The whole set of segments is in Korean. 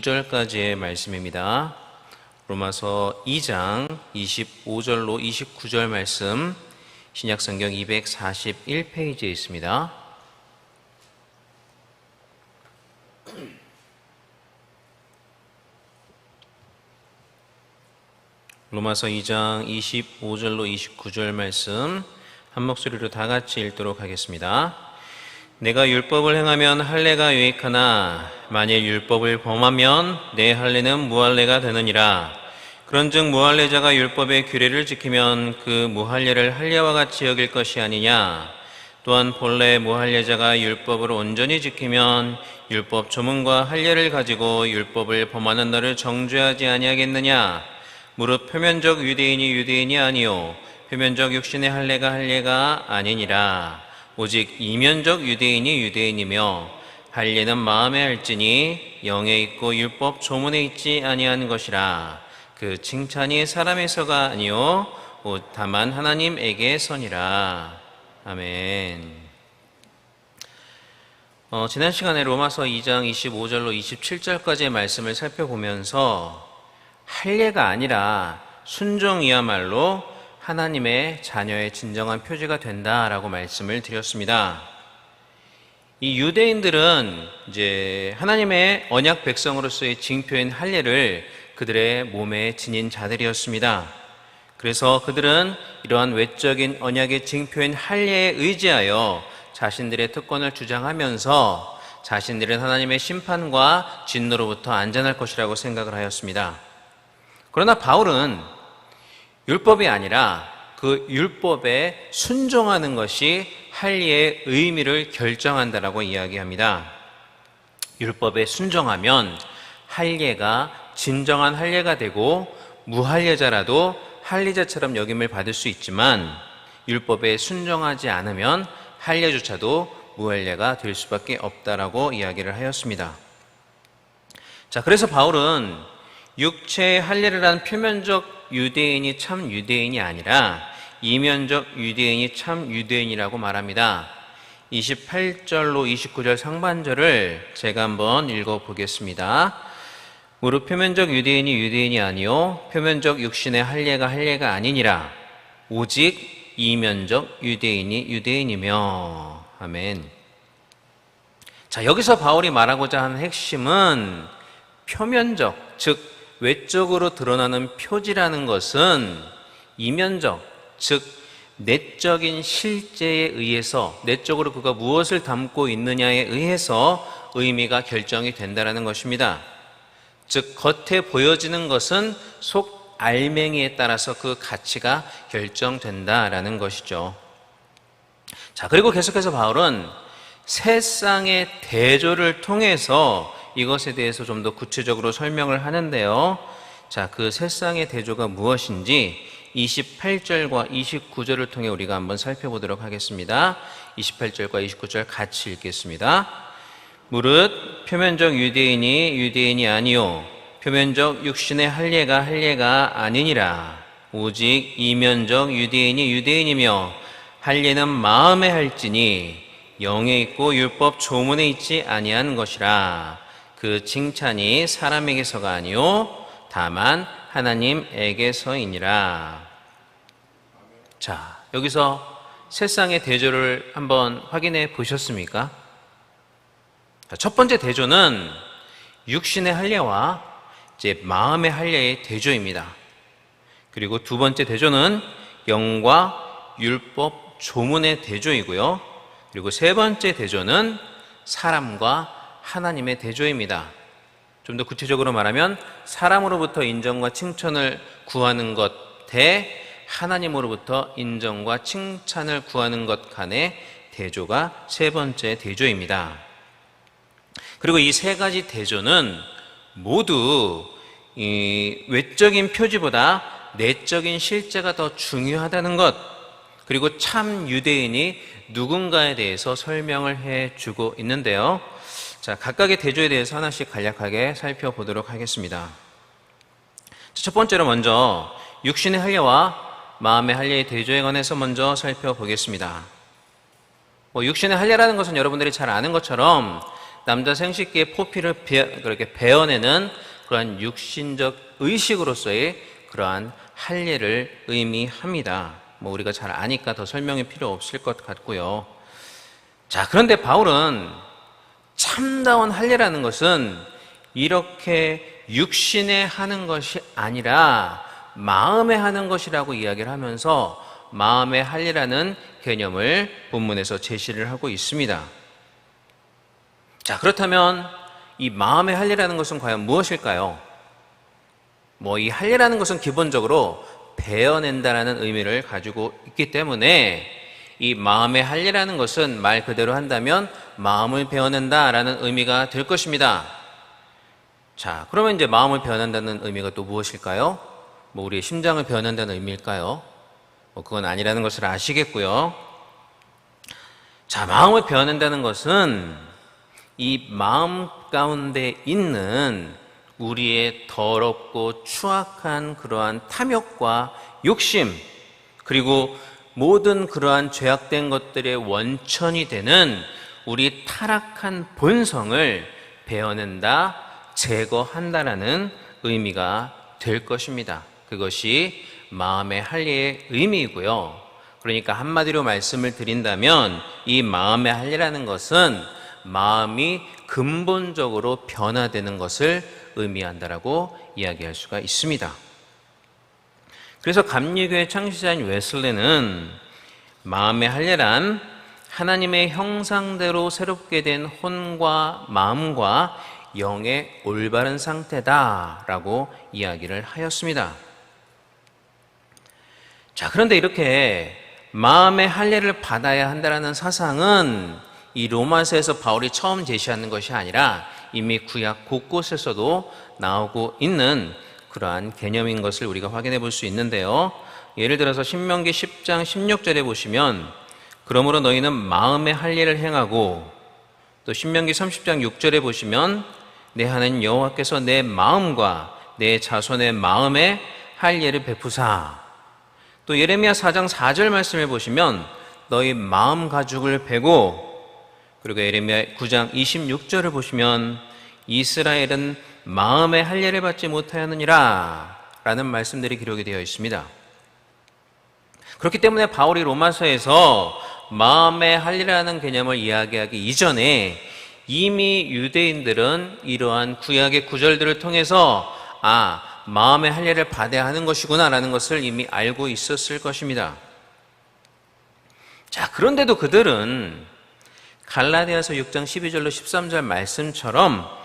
9절까지의 말씀입니다. 로마서 2장 25절로 29절 말씀 신약 성경 241페이지에 있습니다. 로마서 2장 25절로 29절 말씀 한 목소리로 다 같이 읽도록 하겠습니다. 내가 율법을 행하면 할례가 유익하나 만일 율법을 범하면 내 할례는 무할례가 되느니라. 그런즉 무할례자가 율법의 규례를 지키면 그 무할례를 할례와 같이 여길 것이 아니냐. 또한 본래 무할례자가 율법을 온전히 지키면 율법 조문과 할례를 가지고 율법을 범하는 너를 정죄하지 아니하겠느냐. 무릇 표면적 유대인이 유대인이 아니요 표면적 육신의 할례가 할례가 아니니라. 오직 이면적 유대인이 유대인이며 할례는 마음에 할지니 영에 있고 율법 조문에 있지 아니한 것이라. 그 칭찬이 사람에서가 아니요 오 다만 하나님에게서니라. 아멘. 어, 지난 시간에 로마서 2장 25절로 27절까지의 말씀을 살펴보면서 할례가 아니라 순종이야말로 하나님의 자녀의 진정한 표지가 된다라고 말씀을 드렸습니다. 이 유대인들은 이제 하나님의 언약 백성으로서의 징표인 할례를 그들의 몸에 지닌 자들이었습니다. 그래서 그들은 이러한 외적인 언약의 징표인 할례에 의지하여 자신들의 특권을 주장하면서 자신들은 하나님의 심판과 진노로부터 안전할 것이라고 생각을 하였습니다. 그러나 바울은 율법이 아니라 그 율법에 순종하는 것이 할례의 의미를 결정한다라고 이야기합니다. 율법에 순종하면 할례가 진정한 할례가 되고 무할례자라도 할례자처럼 여김을 받을 수 있지만 율법에 순종하지 않으면 할례조차도 무할례가 될 수밖에 없다라고 이야기를 하였습니다. 자, 그래서 바울은 육체의 할례를 한 표면적 유대인이 참 유대인이 아니라 이면적 유대인이 참 유대인이라고 말합니다. 28절로 29절 상반절을 제가 한번 읽어 보겠습니다. 무릇 표면적 유대인이 유대인이 아니요 표면적 육신의 할례가 할례가 아니니라 오직 이면적 유대인이 유대인이며 아멘. 자, 여기서 바울이 말하고자 하는 핵심은 표면적 즉 외적으로 드러나는 표지라는 것은 이면적, 즉 내적인 실제에 의해서 내적으로 그가 무엇을 담고 있느냐에 의해서 의미가 결정이 된다라는 것입니다. 즉 겉에 보여지는 것은 속 알맹이에 따라서 그 가치가 결정된다라는 것이죠. 자, 그리고 계속해서 바울은 세상의 대조를 통해서 이것에 대해서 좀 더 구체적으로 설명을 하는데요. 자, 그 세상의 대조가 무엇인지 28절과 29절을 통해 우리가 한번 살펴보도록 하겠습니다. 28절과 29절 같이 읽겠습니다. 무릇 표면적 유대인이 유대인이 아니요 표면적 육신의 할례가 할례가 아니니라 오직 이면적 유대인이 유대인이며 할례는 마음에 할지니 영에 있고 율법 조문에 있지 아니한 것이라 그 칭찬이 사람에게서가 아니요 다만 하나님에게서이니라. 자, 여기서 세상의 대조를 한번 확인해 보셨습니까? 첫 번째 대조는 육신의 할례와 이제 마음의 할례의 대조입니다. 그리고 두 번째 대조는 영과 율법 조문의 대조이고요. 그리고 세 번째 대조는 사람과 하나님의 대조입니다. 좀 더 구체적으로 말하면 사람으로부터 인정과 칭찬을 구하는 것 대 하나님으로부터 인정과 칭찬을 구하는 것 간의 대조가 세 번째 대조입니다. 그리고 이 세 가지 대조는 모두 외적인 표지보다 내적인 실제가 더 중요하다는 것, 그리고 참 유대인이 누군가에 대해서 설명을 해 주고 있는데요. 자, 각각의 대조에 대해서 하나씩 간략하게 살펴보도록 하겠습니다. 첫 번째로 먼저 육신의 할례와 마음의 할례의 대조에 관해서 먼저 살펴보겠습니다. 뭐 육신의 할례라는 것은 여러분들이 잘 아는 것처럼 남자 생식기의 포피를 베, 그렇게 베어내는 그러한 육신적 의식으로서의 그러한 할례를 의미합니다. 뭐 우리가 잘 아니까 더 설명이 필요 없을 것 같고요. 자, 그런데 바울은 참다운 할례라는 것은 이렇게 육신에 하는 것이 아니라 마음에 하는 것이라고 이야기를 하면서 마음의 할례라는 개념을 본문에서 제시를 하고 있습니다. 자, 그렇다면 이 마음의 할례라는 것은 과연 무엇일까요? 뭐 이 할례라는 것은 기본적으로 베어낸다라는 의미를 가지고 있기 때문에 이 마음의 할례라는 것은 말 그대로 한다면 마음을 베어낸다라는 의미가 될 것입니다. 자, 그러면 이제 마음을 베어낸다는 의미가 또 무엇일까요? 뭐 우리의 심장을 베어낸다는 의미일까요? 뭐 그건 아니라는 것을 아시겠고요. 자, 마음을 베어낸다는 것은 이 마음 가운데 있는 우리의 더럽고 추악한 그러한 탐욕과 욕심, 그리고 모든 그러한 죄악된 것들의 원천이 되는 우리 타락한 본성을 베어낸다, 제거한다라는 의미가 될 것입니다. 그것이 마음의 할례의 의미이고요. 그러니까 한마디로 말씀을 드린다면 이 마음의 할례라는 것은 마음이 근본적으로 변화되는 것을 의미한다라고 이야기할 수가 있습니다. 그래서 감리교의 창시자인 웨슬레는 마음의 할례란 하나님의 형상대로 새롭게 된 혼과 마음과 영의 올바른 상태다라고 이야기를 하였습니다. 자, 그런데 이렇게 마음의 할례를 받아야 한다라는 사상은 이 로마서에서 바울이 처음 제시하는 것이 아니라 이미 구약 곳곳에서도 나오고 있는 그러한 개념인 것을 우리가 확인해 볼 수 있는데요. 예를 들어서 신명기 10장 16절에 보시면 그러므로 너희는 마음의 할례를 행하고 또 신명기 30장 6절에 보시면 내 하는 여호와께서 내 마음과 내 자손의 마음에 할례를 베푸사 또 예레미야 4장 4절 말씀을 보시면 너희 마음 가죽을 베고 그리고 예레미야 9장 26절을 보시면 이스라엘은 마음의 할례를 받지 못하였느니라 라는 말씀들이 기록이 되어 있습니다. 그렇기 때문에 바울이 로마서에서 마음의 할례라는 개념을 이야기하기 이전에 이미 유대인들은 이러한 구약의 구절들을 통해서 아, 마음의 할례를 받아야 하는 것이구나라는 것을 이미 알고 있었을 것입니다. 자, 그런데도 그들은 갈라디아서 6장 12절로 13절 말씀처럼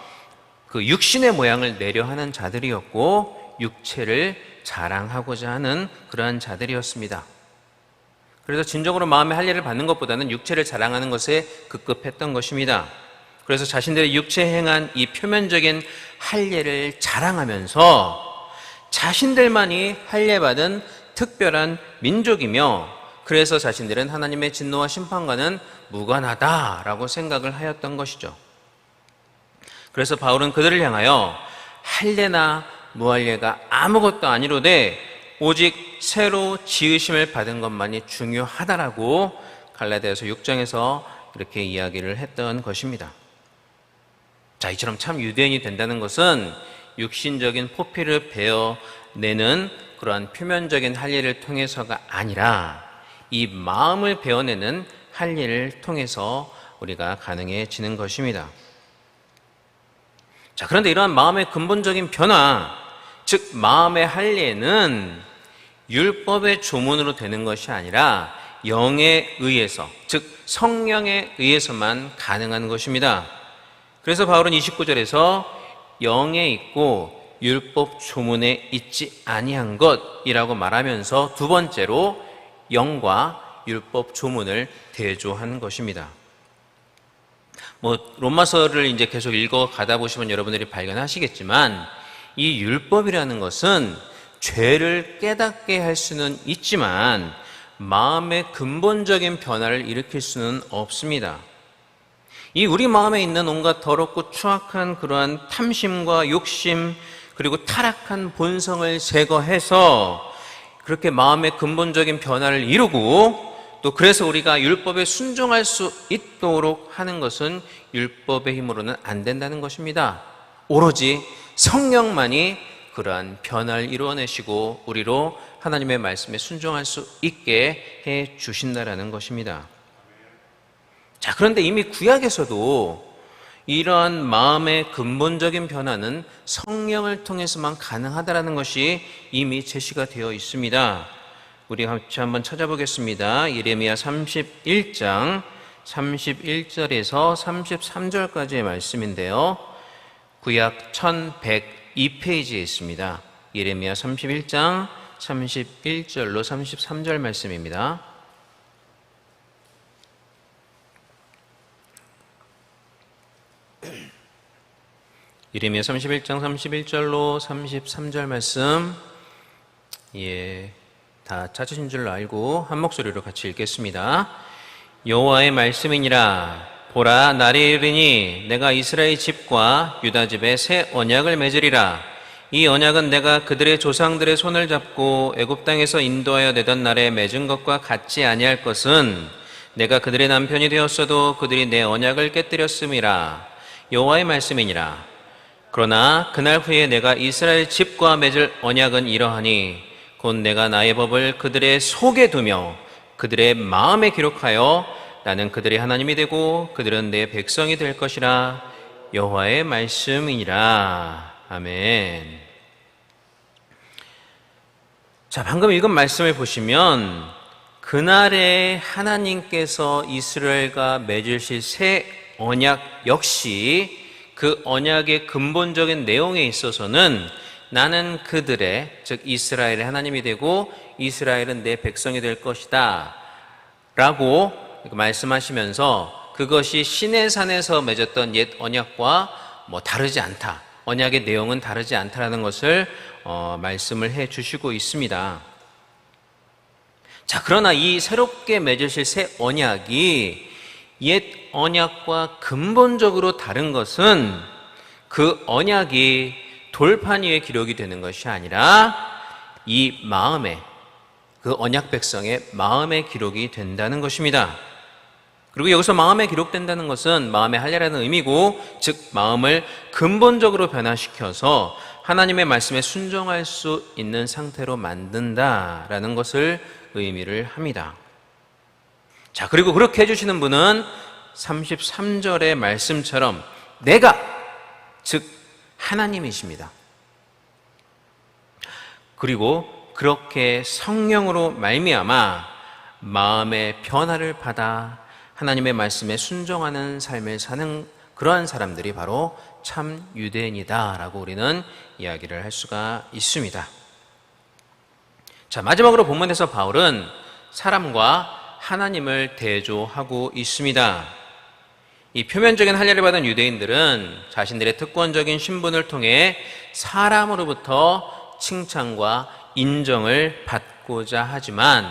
그 육신의 모양을 내려하는 자들이었고 육체를 자랑하고자 하는 그러한 자들이었습니다. 그래서 진정으로 마음의 할례를 받는 것보다는 육체를 자랑하는 것에 급급했던 것입니다. 그래서 자신들의 육체 행한 이 표면적인 할례를 자랑하면서 자신들만이 할례 받은 특별한 민족이며 그래서 자신들은 하나님의 진노와 심판과는 무관하다라고 생각을 하였던 것이죠. 그래서 바울은 그들을 향하여 할례나 무할례가 아무것도 아니로되 오직 새로 지으심을 받은 것만이 중요하다라고 갈라디아서 6장에서 이렇게 이야기를 했던 것입니다. 자, 이처럼 참 유대인이 된다는 것은 육신적인 포피를 베어내는 그러한 표면적인 할례를 통해서가 아니라 이 마음을 베어내는 할례를 통해서 우리가 가능해지는 것입니다. 자, 그런데 이러한 마음의 근본적인 변화, 즉 마음의 할례는 율법의 조문으로 되는 것이 아니라 영에 의해서, 즉 성령에 의해서만 가능한 것입니다. 그래서 바울은 29절에서 영에 있고 율법 조문에 있지 아니한 것이라고 말하면서 두 번째로 영과 율법 조문을 대조한 것입니다. 뭐 로마서를 이제 계속 읽어 가다 보시면 여러분들이 발견하시겠지만 이 율법이라는 것은 죄를 깨닫게 할 수는 있지만 마음의 근본적인 변화를 일으킬 수는 없습니다. 이 우리 마음에 있는 온갖 더럽고 추악한 그러한 탐심과 욕심 그리고 타락한 본성을 제거해서 그렇게 마음의 근본적인 변화를 이루고 또 그래서 우리가 율법에 순종할 수 있도록 하는 것은 율법의 힘으로는 안 된다는 것입니다. 오로지 성령만이 그러한 변화를 이루어내시고 우리로 하나님의 말씀에 순종할 수 있게 해 주신다라는 것입니다. 자, 그런데 이미 구약에서도 이러한 마음의 근본적인 변화는 성령을 통해서만 가능하다라는 것이 이미 제시가 되어 있습니다. 우리 같이 한번 찾아보겠습니다. 예레미야 31장 31절에서 33절까지의 말씀인데요. 구약 1102페이지에 있습니다. 예레미야 31장 31절로 33절 말씀입니다. 예레미야 31장 31절로 33절 말씀 예, 다 찾으신 줄 알고 한 목소리로 같이 읽겠습니다. 여호와의 말씀이니라. 보라 날이 이르니 내가 이스라엘 집과 유다 집에 새 언약을 맺으리라. 이 언약은 내가 그들의 조상들의 손을 잡고 애굽 땅에서 인도하여 내던 날에 맺은 것과 같지 아니할 것은 내가 그들의 남편이 되었어도 그들이 내 언약을 깨뜨렸음이라. 여호와의 말씀이니라. 그러나 그날 후에 내가 이스라엘 집과 맺을 언약은 이러하니 곧 내가 나의 법을 그들의 속에 두며 그들의 마음에 기록하여 나는 그들의 하나님이 되고 그들은 내 백성이 될 것이라 여호와의 말씀이니라 아멘. 자, 방금 읽은 말씀을 보시면 그날에 하나님께서 이스라엘과 맺으실 새 언약 역시 그 언약의 근본적인 내용에 있어서는 나는 그들의 즉 이스라엘의 하나님이 되고 이스라엘은 내 백성이 될 것이다 라고 말씀하시면서 그것이 신의 산에서 맺었던 옛 언약과 뭐 다르지 않다 언약의 내용은 다르지 않다라는 것을 어, 말씀을 해 주시고 있습니다. 자, 그러나 이 새롭게 맺으실 새 언약이 옛 언약과 근본적으로 다른 것은 그 언약이 돌판 위에 기록이 되는 것이 아니라 이 마음에 그 언약 백성의 마음에 기록이 된다는 것입니다. 그리고 여기서 마음에 기록된다는 것은 마음의 할례라는 의미고 즉 마음을 근본적으로 변화시켜서 하나님의 말씀에 순종할 수 있는 상태로 만든다라는 것을 의미를 합니다. 자, 그리고 그렇게 해주시는 분은 33절의 말씀처럼 내가, 즉, 하나님이십니다. 그리고 그렇게 성령으로 말미암아 마음의 변화를 받아 하나님의 말씀에 순종하는 삶을 사는 그러한 사람들이 바로 참 유대인이다라고 우리는 이야기를 할 수가 있습니다. 자, 마지막으로 본문에서 바울은 사람과 하나님을 대조하고 있습니다. 이 표면적인 할례를 받은 유대인들은 자신들의 특권적인 신분을 통해 사람으로부터 칭찬과 인정을 받고자 하지만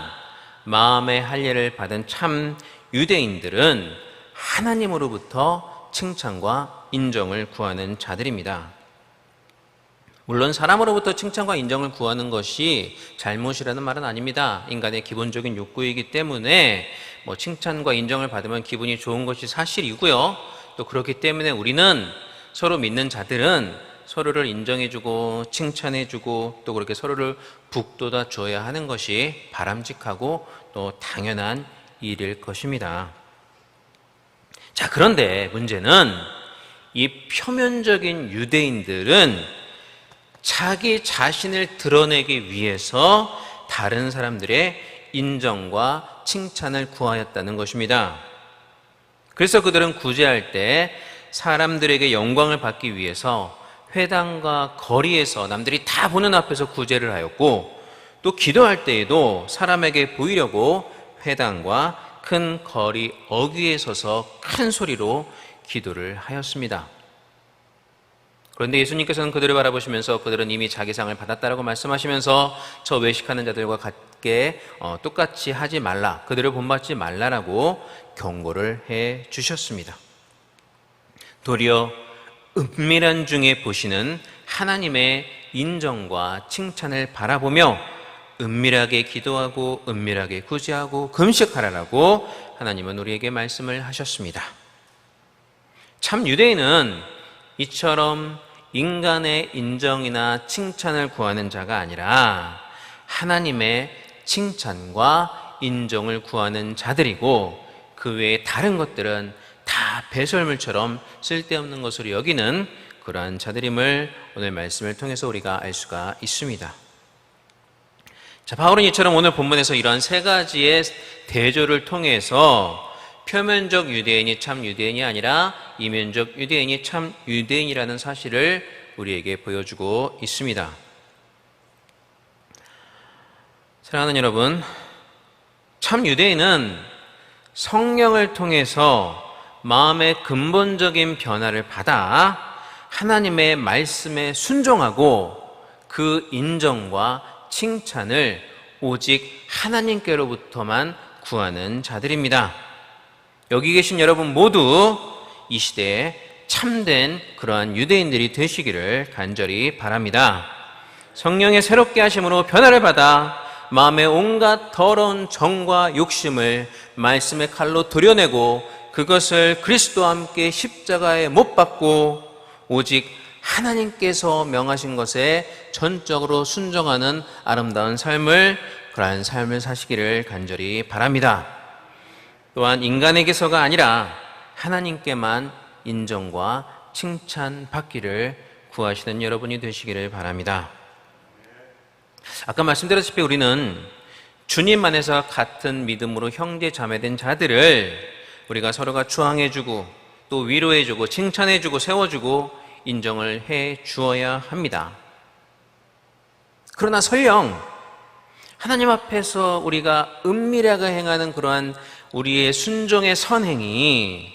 마음의 할례를 받은 참 유대인들은 하나님으로부터 칭찬과 인정을 구하는 자들입니다. 물론 사람으로부터 칭찬과 인정을 구하는 것이 잘못이라는 말은 아닙니다. 인간의 기본적인 욕구이기 때문에 뭐 칭찬과 인정을 받으면 기분이 좋은 것이 사실이고요. 또 그렇기 때문에 우리는 서로 믿는 자들은 서로를 인정해주고 칭찬해주고 또 그렇게 서로를 북돋아 줘야 하는 것이 바람직하고 또 당연한 일일 것입니다. 자, 그런데 문제는 이 표면적인 유대인들은 자기 자신을 드러내기 위해서 다른 사람들의 인정과 칭찬을 구하였다는 것입니다. 그래서 그들은 구제할 때 사람들에게 영광을 받기 위해서 회당과 거리에서 남들이 다 보는 앞에서 구제를 하였고 또 기도할 때에도 사람에게 보이려고 회당과 큰 거리 어귀에 서서 큰 소리로 기도를 하였습니다. 그런데 예수님께서는 그들을 바라보시면서 그들은 이미 자기 상을 받았다라고 말씀하시면서 저 외식하는 자들과 같게 어, 똑같이 하지 말라, 그들을 본받지 말라라고 경고를 해 주셨습니다. 도리어 은밀한 중에 보시는 하나님의 인정과 칭찬을 바라보며 은밀하게 기도하고 은밀하게 구제하고 금식하라라고 하나님은 우리에게 말씀을 하셨습니다. 참 유대인은 이처럼 인간의 인정이나 칭찬을 구하는 자가 아니라 하나님의 칭찬과 인정을 구하는 자들이고 그 외에 다른 것들은 다 배설물처럼 쓸데없는 것으로 여기는 그러한 자들임을 오늘 말씀을 통해서 우리가 알 수가 있습니다. 자, 바울은 이처럼 오늘 본문에서 이러한 세 가지의 대조를 통해서 표면적 유대인이 참 유대인이 아니라 이면적 유대인이 참 유대인이라는 사실을 우리에게 보여주고 있습니다. 사랑하는 여러분, 참 유대인은 성령을 통해서 마음의 근본적인 변화를 받아 하나님의 말씀에 순종하고 그 인정과 칭찬을 오직 하나님께로부터만 구하는 자들입니다. 여기 계신 여러분 모두 이 시대에 참된 그러한 유대인들이 되시기를 간절히 바랍니다. 성령의 새롭게 하심으로 변화를 받아 마음의 온갖 더러운 정과 욕심을 말씀의 칼로 도려내고 그것을 그리스도와 함께 십자가에 못 박고 오직 하나님께서 명하신 것에 전적으로 순종하는 아름다운 삶을 그러한 삶을 사시기를 간절히 바랍니다. 또한 인간에게서가 아니라 하나님께만 인정과 칭찬 받기를 구하시는 여러분이 되시기를 바랍니다. 아까 말씀드렸다시피 우리는 주님 안에서 같은 믿음으로 형제 자매된 자들을 우리가 서로가 추앙해주고 또 위로해주고 칭찬해주고 세워주고 인정을 해 주어야 합니다. 그러나 설령 하나님 앞에서 우리가 은밀하게 행하는 그러한 우리의 순종의 선행이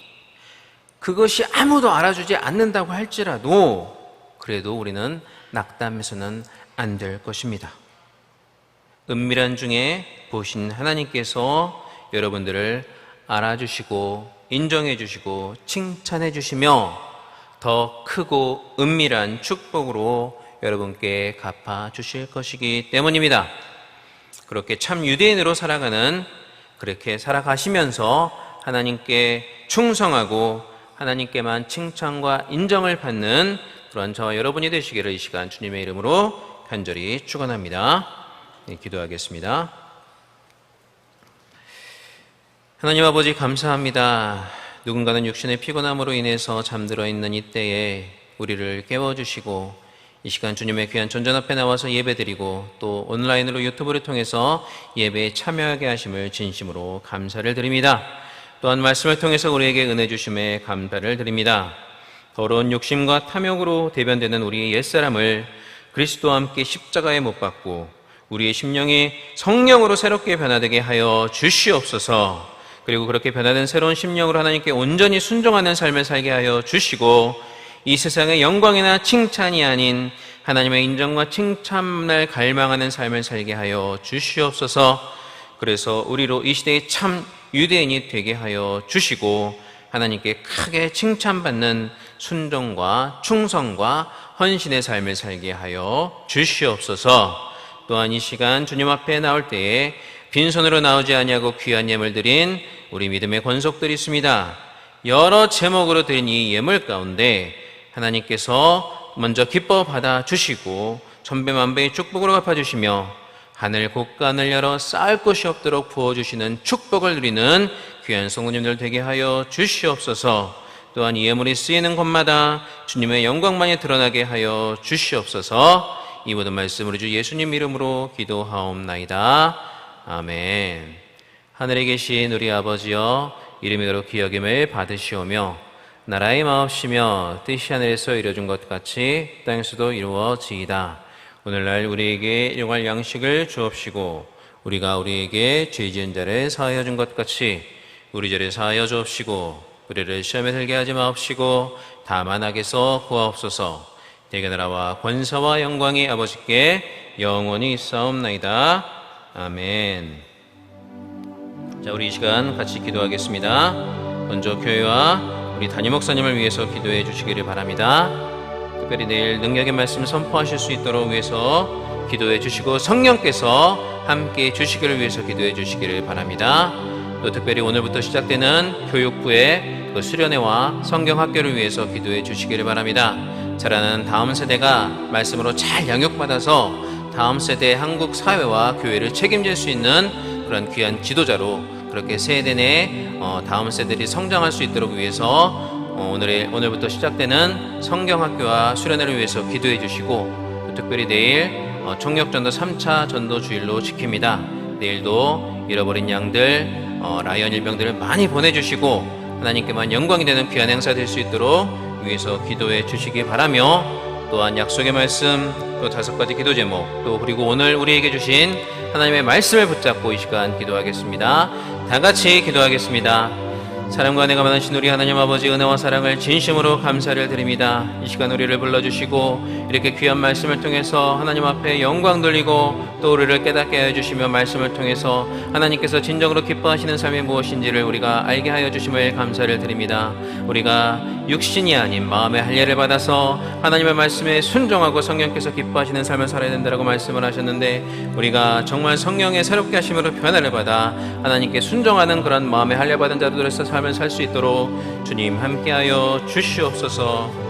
그것이 아무도 알아주지 않는다고 할지라도 그래도 우리는 낙담해서는 안 될 것입니다. 은밀한 중에 보신 하나님께서 여러분들을 알아주시고 인정해 주시고 칭찬해 주시며 더 크고 은밀한 축복으로 여러분께 갚아 주실 것이기 때문입니다. 그렇게 참 유대인으로 살아가는 그렇게 살아가시면서 하나님께 충성하고 하나님께만 칭찬과 인정을 받는 그런 저 여러분이 되시기를 이 시간 주님의 이름으로 간절히 축원합니다. 네, 기도하겠습니다. 하나님 아버지 감사합니다. 누군가는 육신의 피곤함으로 인해서 잠들어 있는 이때에 우리를 깨워 주시고 이 시간 주님의 귀한 전전 앞에 나와서 예배드리고 또 온라인으로 유튜브를 통해서 예배에 참여하게 하심을 진심으로 감사를 드립니다. 또한 말씀을 통해서 우리에게 은혜 주심에 감사를 드립니다. 더러운 욕심과 탐욕으로 대변되는 우리의 옛사람을 그리스도와 함께 십자가에 못 박고 우리의 심령이 성령으로 새롭게 변화되게 하여 주시옵소서. 그리고 그렇게 변화된 새로운 심령으로 하나님께 온전히 순종하는 삶을 살게 하여 주시고 이 세상의 영광이나 칭찬이 아닌 하나님의 인정과 칭찬을 갈망하는 삶을 살게 하여 주시옵소서. 그래서 우리로 이 시대에 참 유대인이 되게 하여 주시고 하나님께 크게 칭찬받는 순종과 충성과 헌신의 삶을 살게 하여 주시옵소서. 또한 이 시간 주님 앞에 나올 때에 빈손으로 나오지 아니하고 귀한 예물 드린 우리 믿음의 권속들이 있습니다. 여러 제목으로 드린 이 예물 가운데 하나님께서 먼저 기뻐 받아 주시고 천배만배의 축복으로 갚아 주시며 하늘 곳간을 열어 쌓을 곳이 없도록 부어 주시는 축복을 누리는 귀한 성도님들 되게 하여 주시옵소서. 또한 이 예물이 쓰이는 곳마다 주님의 영광만이 드러나게 하여 주시옵소서. 이 모든 말씀으로 주 예수님 이름으로 기도하옵나이다. 아멘. 하늘에 계신 우리 아버지여 이름이 그로 기여김을 받으시오며 나라의 마옵시며 뜻이 하늘에서 이루어진 것 같이 땅에서도 이루어지이다. 오늘날 우리에게 용할 양식을 주옵시고 우리가 우리에게 죄 지은 자를 사하여 준 것 같이 우리 죄를 사하여 주옵시고 우리를 시험에 들게 하지 마옵시고 다만 악에서 구하옵소서. 대개 나라와 권사와 영광이 아버지께 영원히 있사옵나이다. 아멘. 자 우리 이 시간 같이 기도하겠습니다. 먼저 교회와 우리 담임 목사님을 위해서 기도해 주시기를 바랍니다 특별히 내일 능력의 말씀 선포하실 수 있도록 위해서 기도해 주시고 성령께서 함께 주시기를 위해서 기도해 주시기를 바랍니다. 또 특별히 오늘부터 시작되는 교육부의 그 수련회와 성경 학교를 위해서 기도해 주시기를 바랍니다. 자라는 다음 세대가 말씀으로 잘 양육받아서 다음 세대 한국 사회와 교회를 책임질 수 있는 그런 귀한 지도자로 그렇게 세대 내 어, 다음 세대들이 성장할 수 있도록 위해서 어, 오늘의 오늘부터 시작되는 성경 학교와 수련회를 위해서 기도해 주시고 또 특별히 내일 어, 총력전도 3차 전도 주일로 지킵니다. 내일도 잃어버린 양들 어, 라이언 일병들을 많이 보내주시고 하나님께만 영광이 되는 귀한 행사 될 수 있도록 위해서 기도해 주시기 바라며 또한 약속의 말씀 또 다섯 가지 기도 제목 또 그리고 오늘 우리에게 주신 하나님의 말씀을 붙잡고 이 시간 기도하겠습니다. 다 같이 기도하겠습니다. 사랑과 내가 많으신 우리 하나님 아버지 은혜와 사랑을 진심으로 감사를 드립니다. 이 시간 우리를 불러주시고 이렇게 귀한 말씀을 통해서 하나님 앞에 영광 돌리고 또 우리를 깨닫게 하여 주시며 말씀을 통해서 하나님께서 진정으로 기뻐하시는 삶이 무엇인지를 우리가 알게 하여 주심을 감사를 드립니다. 우리가 육신이 아닌 마음의 할례를 받아서 하나님의 말씀에 순종하고 성령께서 기뻐하시는 삶을 살아야 된다고 말씀을 하셨는데 우리가 정말 성령의 새롭게 하심으로 변화를 받아 하나님께 순종하는 그런 마음의 할례 받은 자들로서 삶을 살 수 있도록 주님 함께하여 주시옵소서.